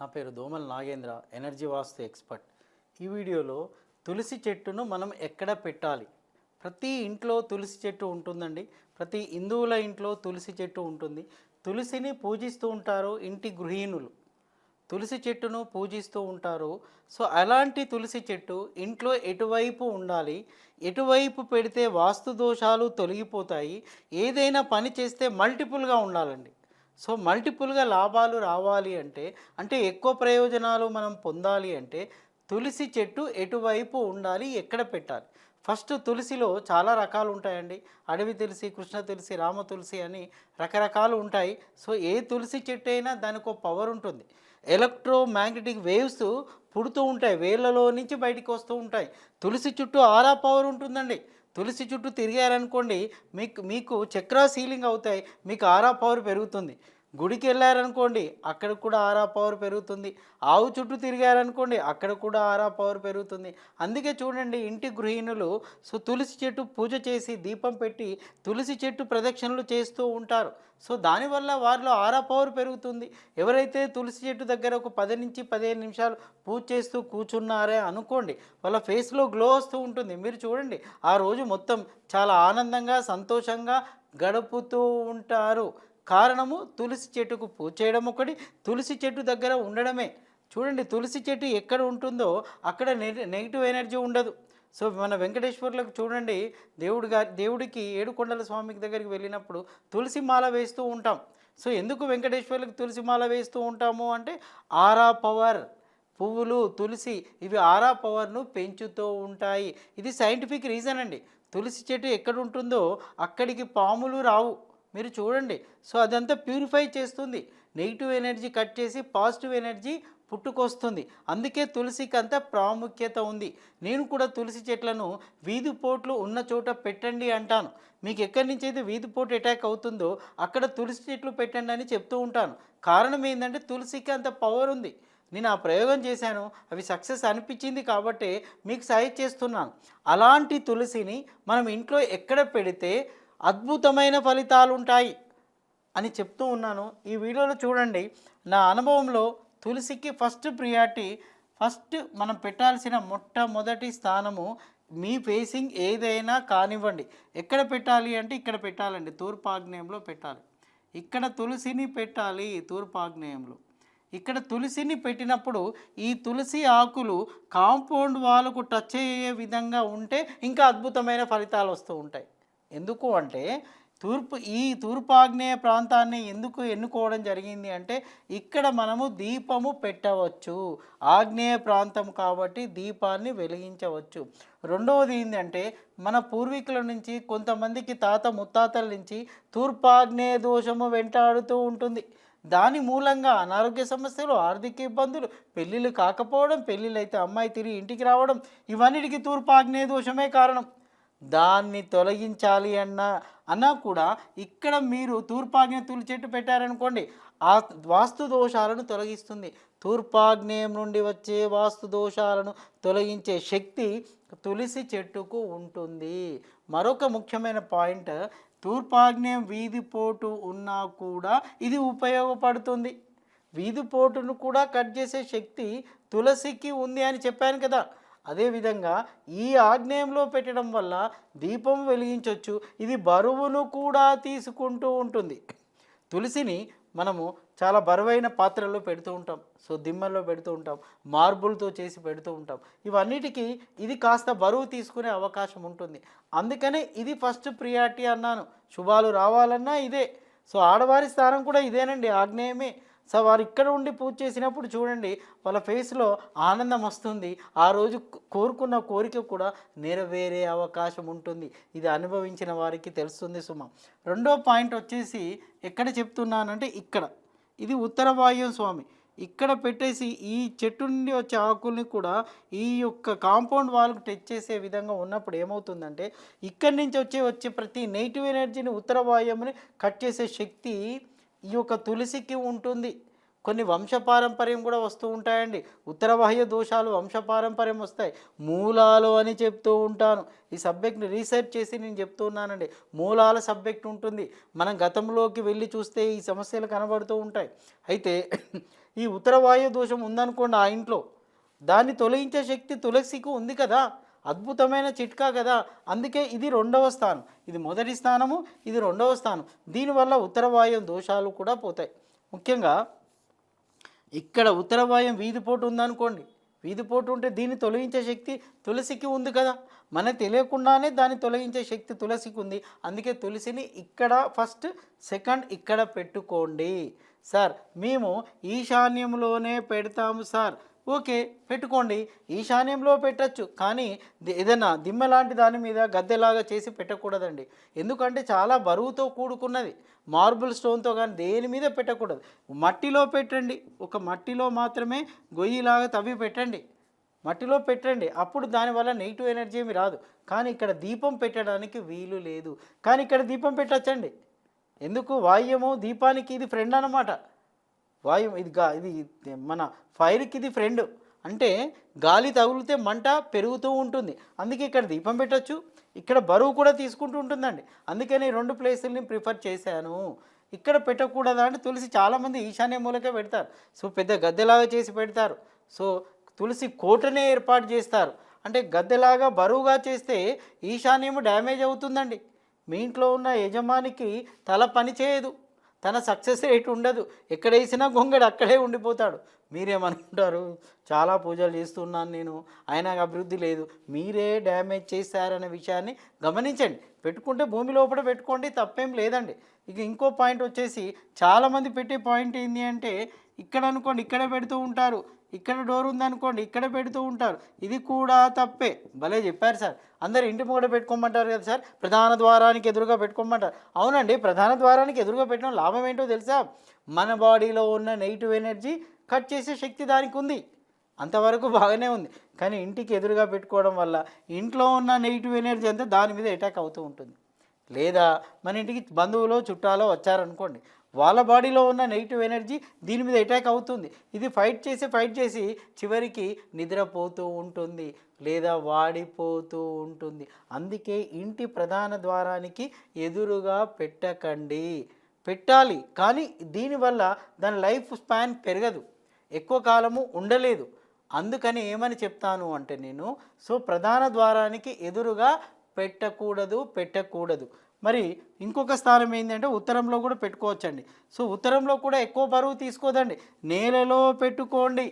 నా పేరు Domal Nagendra energy vastu expert ఈ వీడియోలో తులసి చెట్టును మనం ఎక్కడ పెట్టాలి? ప్రతి ఇంట్లో తులసి చెట్టు ఉంటుందండి. ప్రతి హిందువుల ఇంట్లో తులసి చెట్టు ఉంటుంది. తులసిని పూజిస్తూ ఉంటారు ఇంటి గృహిణులు. తులసి చెట్టును పూజిస్తూ ఉంటారు. సో అలాంటి తులసి చెట్టు ఇంట్లో ఎటువైపు ఉండాలి? ఎటువైపు పెడితే వాస్తు దోషాలు తొలగిపోతాయి? ఏదైనా పని చేస్తే మల్టిపుల్గా ఉండాలండి. సో మల్టిపుల్గా లాభాలు రావాలి అంటే అంటే ఎక్కువ ప్రయోజనాలు మనం పొందాలి అంటే తులసి చెట్టు ఎటువైపు ఉండాలి ఎక్కడ పెట్టాలి? ఫస్ట్ తులసిలో చాలా రకాలు ఉంటాయండి. అడవి తులసి కృష్ణ తులసి రామ తులసి అని రకరకాలు ఉంటాయి. సో ఏ తులసి చెట్టు అయినా దానికి ఒక పవర్ ఉంటుంది. ఎలక్ట్రో మ్యాగ్నెటిక్ వేవ్స్ పుడుతూ ఉంటాయి. వేళ్ళలో నుంచి బయటికి వస్తూ ఉంటాయి. తులసి చుట్టూ ఆరా పవర్ ఉంటుందండి. తులసి చుట్టూ తిరిగారనుకోండి మీకు మీకు చక్రా సీలింగ్ అవుతాయి మీకు ఆరా పవర్ పెరుగుతుంది. గుడికి వెళ్ళారనుకోండి అక్కడ కూడా ఆరా పవర్ పెరుగుతుంది. ఆవు చుట్టూ తిరిగారనుకోండి అక్కడ కూడా ఆరా పవర్ పెరుగుతుంది. అందుకే చూడండి ఇంటి గృహిణులు సో తులసి చెట్టు పూజ చేసి దీపం పెట్టి తులసి చెట్టు ప్రదక్షిణలు చేస్తూ ఉంటారు. సో దానివల్ల వారిలో ఆరా పవర్ పెరుగుతుంది. ఎవరైతే తులసి చెట్టు దగ్గర ఒక పది నుంచి పదిహేను నిమిషాలు పూజ చేస్తూ కూర్చున్నారే అనుకోండి వాళ్ళ ఫేస్లో గ్లో వస్తూ ఉంటుంది. మీరు చూడండి ఆ రోజు మొత్తం చాలా ఆనందంగా సంతోషంగా గడుపుతూ ఉంటారు. కారణము తులసి చెట్టుకు పూజ చేయడం ఒకటి తులసి చెట్టు దగ్గర ఉండడమే. చూడండి తులసి చెట్టు ఎక్కడ ఉంటుందో అక్కడ నెగిటివ్ ఎనర్జీ ఉండదు. సో మన వెంకటేశ్వర్లకు చూడండి దేవుడు గారి దేవుడికి ఏడుకొండల స్వామికి దగ్గరికి వెళ్ళినప్పుడు తులసి మాల వేస్తూ ఉంటాం. సో ఎందుకు వెంకటేశ్వర్లకు తులసి మాల వేస్తూ ఉంటాము అంటే ఆరా పవర్ పువ్వులు తులసి ఇవి ఆరా పవర్ను పెంచుతూ ఉంటాయి. ఇది సైంటిఫిక్ రీజన్ అండి. తులసి చెట్టు ఎక్కడ ఉంటుందో అక్కడికి పాములు రావు. మీరు చూడండి. సో అదంతా ప్యూరిఫై చేస్తుంది. నెగిటివ్ ఎనర్జీ కట్ చేసి పాజిటివ్ ఎనర్జీ పుట్టుకొస్తుంది. అందుకే తులసికి అంత ప్రాముఖ్యత ఉంది. నేను కూడా తులసి చెట్లను వీధి పోట్లు ఉన్న చోట పెట్టండి అంటాను. మీకు ఎక్కడి నుంచి అయితే వీధి పోటు అటాక్ అవుతుందో అక్కడ తులసి చెట్లు పెట్టండి అని చెప్తూ ఉంటాను. కారణం ఏంటంటే తులసికి అంత పవర్ ఉంది. నేను ఆ ప్రయోగం చేశాను. అవి సక్సెస్ అనిపించింది కాబట్టి మీకు సహాయం చేస్తున్నాను. అలాంటి తులసిని మనం ఇంట్లో ఎక్కడ పెడితే అద్భుతమైన ఫలితాలు ఉంటాయి అని చెప్తూ ఉన్నాను. ఈ వీడియోలో చూడండి నా అనుభవంలో తులసికి ఫస్ట్ ప్రియారిటీ ఫస్ట్ మనం పెట్టాల్సిన మొట్టమొదటి స్థానము మీ ఫేసింగ్ ఏదైనా కానివ్వండి. ఎక్కడ పెట్టాలి అంటే ఇక్కడ పెట్టాలండి తూర్పాగ్నేయంలో పెట్టాలి. ఇక్కడ తులసిని పెట్టాలి తూర్పాగ్నేయంలో. ఇక్కడ తులసిని పెట్టినప్పుడు ఈ తులసి ఆకులు కాంపౌండ్ వాళ్ళకు టచ్ అయ్యే విధంగా ఉంటే ఇంకా అద్భుతమైన ఫలితాలు వస్తూ ఉంటాయి. ఎందుకు అంటే తూర్పు ఈ తూర్పు ఆగ్నేయ ప్రాంతాన్ని ఎందుకు ఎన్నుకోవడం జరిగింది అంటే ఇక్కడ మనము దీపము పెట్టవచ్చు. ఆగ్నేయ ప్రాంతం కాబట్టి దీపాన్ని వెలిగించవచ్చు. రెండవది ఏంటంటే మన పూర్వీకుల నుంచి కొంతమందికి తాత ముత్తాతల నుంచి తూర్పాగ్నేయ దోషము వెంటాడుతూ ఉంటుంది. దాని మూలంగా అనారోగ్య సమస్యలు ఆర్థిక ఇబ్బందులు పెళ్ళిళ్ళు కాకపోవడం పెళ్ళిళ్ళు అయితే అమ్మాయి తిరిగి ఇంటికి రావడం ఇవన్నిటికీ తూర్పాగ్నేయ దోషమే కారణం. దాన్ని తొలగించాలి అన్న అన్నా కూడా ఇక్కడ మీరు తూర్పాగ్నే తులి చెట్టు పెట్టారనుకోండి ఆ వాస్తు దోషాలను తొలగిస్తుంది. తూర్పాగ్నేయం నుండి వచ్చే వాస్తు దోషాలను తొలగించే శక్తి తులసి చెట్టుకు ఉంటుంది. మరొక ముఖ్యమైన పాయింట్ తూర్పాగ్నేయం వీధిపోటు ఉన్నా కూడా ఇది ఉపయోగపడుతుంది. వీధిపోటును కూడా కట్ చేసే శక్తి తులసికి ఉంది అని చెప్పాను కదా. అదేవిధంగా ఈ ఆగ్నేయంలో పెట్టడం వల్ల దీపం వెలిగించవచ్చు ఇది బరువును కూడా తీసుకుంటూ ఉంటుంది. తులసిని మనము చాలా బరువైన పాత్రల్లో పెడుతూ ఉంటాం. సో దిమ్మల్లో పెడుతూ ఉంటాం. మార్బుల్తో చేసి పెడుతూ ఉంటాం. ఇవన్నిటికీ ఇది కాస్త బరువు తీసుకునే అవకాశం ఉంటుంది. అందుకనే ఇది ఫస్ట్ ప్రియారిటీ అన్నాను. శుభాలు రావాలన్నా ఇదే. సో ఆడవారి స్థానం కూడా ఇదేనండి ఆగ్నేయమే సో వారు ఇక్కడ ఉండి పూజ చేసినప్పుడు చూడండి వాళ్ళ ఫేస్లో ఆనందం వస్తుంది. ఆ రోజు కోరుకున్న కోరిక కూడా నెరవేరే అవకాశం ఉంటుంది. ఇది అనుభవించిన వారికి తెలుస్తుంది సుమ. రెండో పాయింట్ వచ్చేసి ఎక్కడ చెప్తున్నానంటే ఇక్కడ. ఇది ఉత్తర వాయువం స్వామి. ఇక్కడ పెట్టేసి ఈ చెట్టు నుండి వచ్చే ఆకుల్ని కూడా ఈ యొక్క కాంపౌండ్ వాళ్ళకు టచ్ చేసే విధంగా ఉన్నప్పుడు ఏమవుతుందంటే ఇక్కడి నుంచి వచ్చే వచ్చే ప్రతి నెగిటివ్ ఎనర్జీని ఉత్తర వాయువుని కట్ చేసే శక్తి ఈ యొక్క తులసికి ఉంటుంది. కొన్ని వంశపారంపర్యం కూడా వస్తూ ఉంటాయండి. ఉత్తర బాహ్య దోషాలు వంశపారంపర్యం వస్తాయి. మూలాలు అని చెప్తూ ఉంటాను. ఈ సబ్జెక్ట్ని రీసెర్చ్ చేసి నేను చెప్తూ ఉన్నానండి. మూలాల సబ్జెక్ట్ ఉంటుంది. మనం గతంలోకి వెళ్ళి చూస్తే ఈ సమస్యలు కనబడుతూ ఉంటాయి. అయితే ఈ ఉత్తర వాయు దోషం ఉందనుకోండి ఆ ఇంట్లో. దాన్ని తొలగించే శక్తి తులసికి ఉంది కదా. అద్భుతమైన చిట్కా కదా. అందుకే ఇది రెండవ స్థానం. ఇది మొదటి స్థానము ఇది రెండవ స్థానం. దీనివల్ల ఉత్తరవాయం దోషాలు కూడా పోతాయి. ముఖ్యంగా ఇక్కడ ఉత్తరవాయం వీధిపోటు ఉందనుకోండి. వీధిపోటు ఉంటే దీన్ని తొలగించే శక్తి తులసికి ఉంది కదా. మనకు తెలియకుండానే దాన్ని తొలగించే శక్తి తులసికి ఉంది. అందుకే తులసిని ఇక్కడ ఫస్ట్ సెకండ్ ఇక్కడ పెట్టుకోండి. సార్ మేము ఈశాన్యంలోనే పెడతాము సార్. ఓకే పెట్టుకోండి. ఈశాన్యంలో పెట్టచ్చు. కానీ ఏదైనా దిమ్మ లాంటి దాని మీద గద్దెలాగా చేసి పెట్టకూడదండి. ఎందుకంటే చాలా బరువుతో కూడుకున్నది. మార్బుల్ స్టోన్తో కానీ దేని మీద పెట్టకూడదు. మట్టిలో పెట్టండి. ఒక మట్టిలో మాత్రమే గొయ్యిలాగా తవ్వి పెట్టండి. మట్టిలో పెట్టండి. అప్పుడు దానివల్ల నెగిటివ్ ఎనర్జీ ఏమి రాదు. కానీ ఇక్కడ దీపం పెట్టడానికి వీలు లేదు. కానీ ఇక్కడ దీపం పెట్టచ్చండి. ఎందుకు? వాయుము దీపానికి ఇది ఫ్రెండ్ అన్నమాట. వాయువు ఇది గా ఇది మన ఫైర్కి ఇది ఫ్రెండ్. అంటే గాలి తగులితే మంట పెరుగుతూ ఉంటుంది. అందుకే ఇక్కడ దీపం పెట్టచ్చు. ఇక్కడ బరువు కూడా తీసుకుంటూ ఉంటుందండి. అందుకని రెండు ప్లేసుల్ని ప్రిఫర్ చేశాను. ఇక్కడ పెట్టకూడదా అంటే తులసి చాలామంది ఈశాన్య మూలకే పెడతారు. సో పెద్ద గద్దెలాగా చేసి పెడతారు. సో తులసి కోటనే ఏర్పాటు చేస్తారు. అంటే గద్దెలాగా బరువుగా చేస్తే ఈశాన్యము డ్యామేజ్ అవుతుందండి. మీ ఇంట్లో ఉన్న యజమానికి తల పని చేయదు. తన సక్సెస్ రేట్ ఉండదు. ఎక్కడ వేసినా గొంగడు అక్కడే ఉండిపోతాడు. మీరేమనుకుంటారు? చాలా పూజలు చేస్తున్నాను నేను. అయినా అభివృద్ధి లేదు. మీరే డ్యామేజ్ చేశారనే విషయాన్ని గమనించండి. పెట్టుకుంటే భూమి లోపల పెట్టుకోండి తప్పేం లేదండి. ఇక ఇంకో పాయింట్ వచ్చేసి చాలామంది పెట్టే పాయింట్ ఏంటి అంటే ఇక్కడ అనుకోండి ఇక్కడే పెడుతూ ఉంటారు. ఇక్కడ డోర్ ఉందనుకోండి ఇక్కడ పెడుతూ ఉంటారు. ఇది కూడా తప్పే. భలే చెప్పారు సార్. అందరు ఇంటి ముంగట పెట్టుకోమంటారు కదా సార్. ప్రధాన ద్వారానికి ఎదురుగా పెట్టుకోమంటారు. అవునండి ప్రధాన ద్వారానికి ఎదురుగా పెట్టడం లాభం ఏంటో తెలుసా? మన బాడీలో ఉన్న నెగిటివ్ ఎనర్జీ కట్ చేసే శక్తి దానికి ఉంది. అంతవరకు బాగానే ఉంది. కానీ ఇంటికి ఎదురుగా పెట్టుకోవడం వల్ల ఇంట్లో ఉన్న నెగిటివ్ ఎనర్జీ అంతా దాని మీద అటాక్ అవుతూ ఉంటుంది. లేదా మన ఇంటికి బంధువులో చుట్టాలో వచ్చారనుకోండి వాళ్ళ బాడీలో ఉన్న నెగిటివ్ ఎనర్జీ దీని మీద అటాక్ అవుతుంది. ఇది ఫైట్ చేసి ఫైట్ చేసి చివరికి నిద్రపోతూ ఉంటుంది లేదా వాడిపోతూ ఉంటుంది. అందుకే ఇంటి ప్రధాన ద్వారానికి ఎదురుగా పెట్టకండి. పెట్టాలి కానీ దీనివల్ల దాని లైఫ్ స్పాన్ పెరగదు. ఎక్కువ కాలము ఉండలేదు. అందుకని ఏమని చెప్తాను అంటే నేను సో ప్రధాన ద్వారానికి ఎదురుగా పెట్టకూడదు పెట్టకూడదు. మరి ఇంకొక స్థానం ఏంటంటే ఉత్తరంలో కూడా పెట్టుకోవచ్చండి. సో ఉత్తరంలో కూడా ఎక్కువ బరువు తీసుకోదండి. నేలలో పెట్టుకోండి.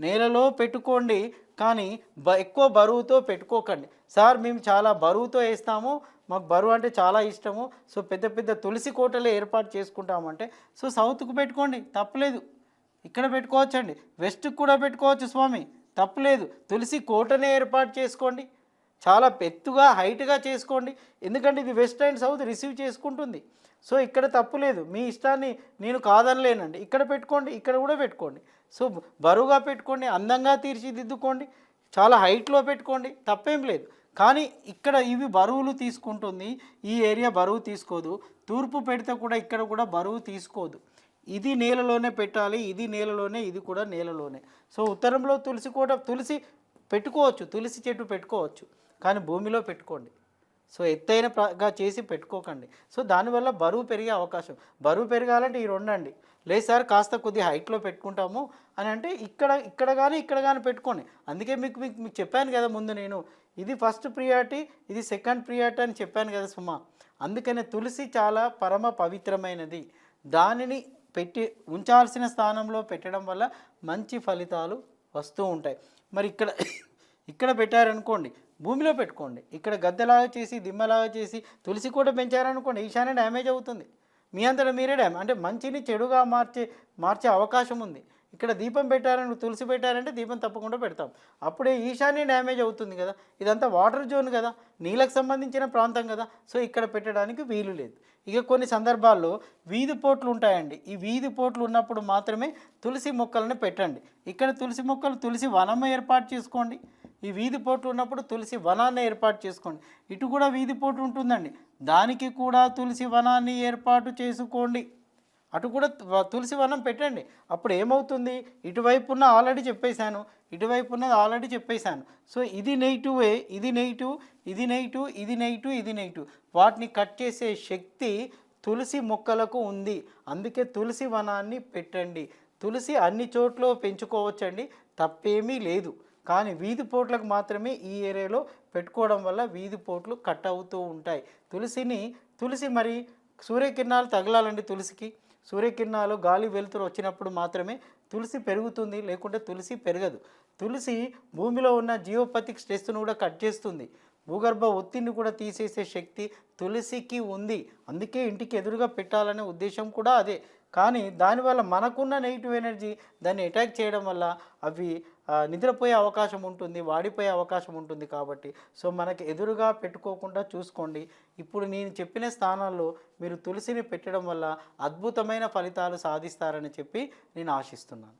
నేలలో పెట్టుకోండి. కానీ బ ఎక్కువ బరువుతో పెట్టుకోకండి. సార్ మేము చాలా బరువుతో వేస్తాము. మాకు బరువు అంటే చాలా ఇష్టము. సో పెద్ద పెద్ద తులసి కోటలు ఏర్పాటు చేసుకుంటామంటే సో సౌత్కు పెట్టుకోండి. తప్పలేదు. ఇక్కడ పెట్టుకోవచ్చండి. వెస్ట్కి కూడా పెట్టుకోవచ్చు స్వామి. తప్పలేదు. తులసి కోటనే ఏర్పాటు చేసుకోండి. చాలా పెత్తుగా హైట్గా చేసుకోండి. ఎందుకంటే ఇది వెస్ట్ అండ్ సౌత్ రిసీవ్ చేసుకుంటుంది. సో ఇక్కడ తప్పు లేదు. మీ ఇష్టాన్ని నేను కాదనలేనండి. ఇక్కడ పెట్టుకోండి ఇక్కడ కూడా పెట్టుకోండి. సో బరువుగా పెట్టుకోండి అందంగా తీర్చిదిద్దుకోండి చాలా హైట్లో పెట్టుకోండి తప్పేం లేదు. కానీ ఇక్కడ ఇవి బరువులు తీసుకుంటుంది. ఈ ఏరియా బరువు తీసుకోదు. తూర్పు పెడితే కూడా ఇక్కడ కూడా బరువు తీసుకోదు. ఇది నేలలోనే పెట్టాలి ఇది నేలలోనే ఇది కూడా నేలలోనే. సో ఉత్తరంలో తులసి కూడా తులసి పెట్టుకోవచ్చు. తులసి చెట్టు పెట్టుకోవచ్చు. కానీ భూమిలో పెట్టుకోండి. సో ఎత్తైన చేసి పెట్టుకోకండి. సో దానివల్ల బరువు పెరిగే అవకాశం. బరువు పెరగాలంటే ఈ రెండండి. లేదు సార్ కాస్త కొద్దిగా హైట్లో పెట్టుకుంటాము అని అంటే ఇక్కడ ఇక్కడ కానీ ఇక్కడ కానీ పెట్టుకోండి. అందుకే మీకు మీకు మీకు చెప్పాను కదా ముందు నేను. ఇది ఫస్ట్ ప్రియారిటీ ఇది సెకండ్ ప్రియారిటీ అని చెప్పాను కదా సుమా. అందుకనే తులసి చాలా పరమ పవిత్రమైనది. దానిని పెట్టి ఉంచాల్సిన స్థానంలో పెట్టడం వల్ల మంచి ఫలితాలు వస్తూ ఉంటాయి. మరి ఇక్కడ ఇక్కడ పెట్టారనుకోండి భూమిలో పెట్టుకోండి. ఇక్కడ గద్దెలాగా చేసి దిమ్మలాగా చేసి తులసి కూడా పెంచారనుకోండి ఈశాన్య డ్యామేజ్ అవుతుంది. మీ అంతటా మీరే డ్యామ్ అంటే మంచిని చెడుగా మార్చే మార్చే అవకాశం ఉంది. ఇక్కడ దీపం పెట్టారని తులసి పెట్టారంటే దీపం తప్పకుండా పెడతాం. అప్పుడే ఈశాన్య డ్యామేజ్ అవుతుంది కదా. ఇదంతా వాటర్ జోన్ కదా. నీళ్ళకు సంబంధించిన ప్రాంతం కదా. సో ఇక్కడ పెట్టడానికి వీలు లేదు. ఇక కొన్ని సందర్భాల్లో వీధి పోట్లు ఉంటాయండి. ఈ వీధి పోట్లు ఉన్నప్పుడు మాత్రమే తులసి మొక్కలను పెట్టండి. ఇక్కడ తులసి మొక్కలు తులసి వనం ఏర్పాటు చేసుకోండి. ఈ వీధి పోటు ఉన్నప్పుడు తులసి వనాన్ని ఏర్పాటు చేసుకోండి. ఇటు కూడా వీధి పోటు ఉంటుందండి. దానికి కూడా తులసి వనాన్ని ఏర్పాటు చేసుకోండి. అటు కూడా తులసి వనం పెట్టండి. అప్పుడు ఏమవుతుంది? ఇటువైపు ఉన్న ఆల్రెడీ చెప్పేశాను. ఇటువైపు ఉన్నది ఆల్రెడీ చెప్పేశాను. సో ఇది నెగిటివే ఇది నెగిటివ్ ఇది నెగిటివ్ ఇది నెగిటివ్ ఇది నెగిటివ్. వాటిని కట్ చేసే శక్తి తులసి మొక్కలకు ఉంది. అందుకే తులసి వనాన్ని పెట్టండి. తులసి అన్ని చోట్ల పెంచుకోవచ్చండి. తప్పేమీ లేదు. కానీ వీధి పోట్లకు మాత్రమే ఈ ఏరియాలో పెట్టుకోవడం వల్ల వీధి పోట్లు కట్ అవుతూ ఉంటాయి. తులసిని తులసి మరి సూర్యకిరణాలు తగలాలండి తులసికి. సూర్యకిరణాలు గాలి వెలుతురు వచ్చినప్పుడు మాత్రమే తులసి పెరుగుతుంది లేకుంటే తులసి పెరగదు. తులసి భూమిలో ఉన్న జియోపతిక్ స్ట్రెస్ను కూడా కట్ చేస్తుంది. భూగర్భ ఒత్తిడిని కూడా తీసేసే శక్తి తులసికి ఉంది. అందుకే ఇంటికి ఎదురుగా పెట్టాలనే ఉద్దేశం కూడా అదే. కానీ దానివల్ల మనకున్న నెగిటివ్ ఎనర్జీ దాన్ని అటాక్ చేయడం వల్ల అవి నిద్రపోయే అవకాశం ఉంటుంది వాడిపోయే అవకాశం ఉంటుంది కాబట్టి. సో మనకి ఎదురుగా పెట్టుకోకుండా చూసుకోండి. ఇప్పుడు నేను చెప్పిన స్థానాల్లో మీరు తులసిని పెట్టడం వల్ల అద్భుతమైన ఫలితాలు సాధిస్తారని చెప్పి నేను ఆశిస్తున్నాను.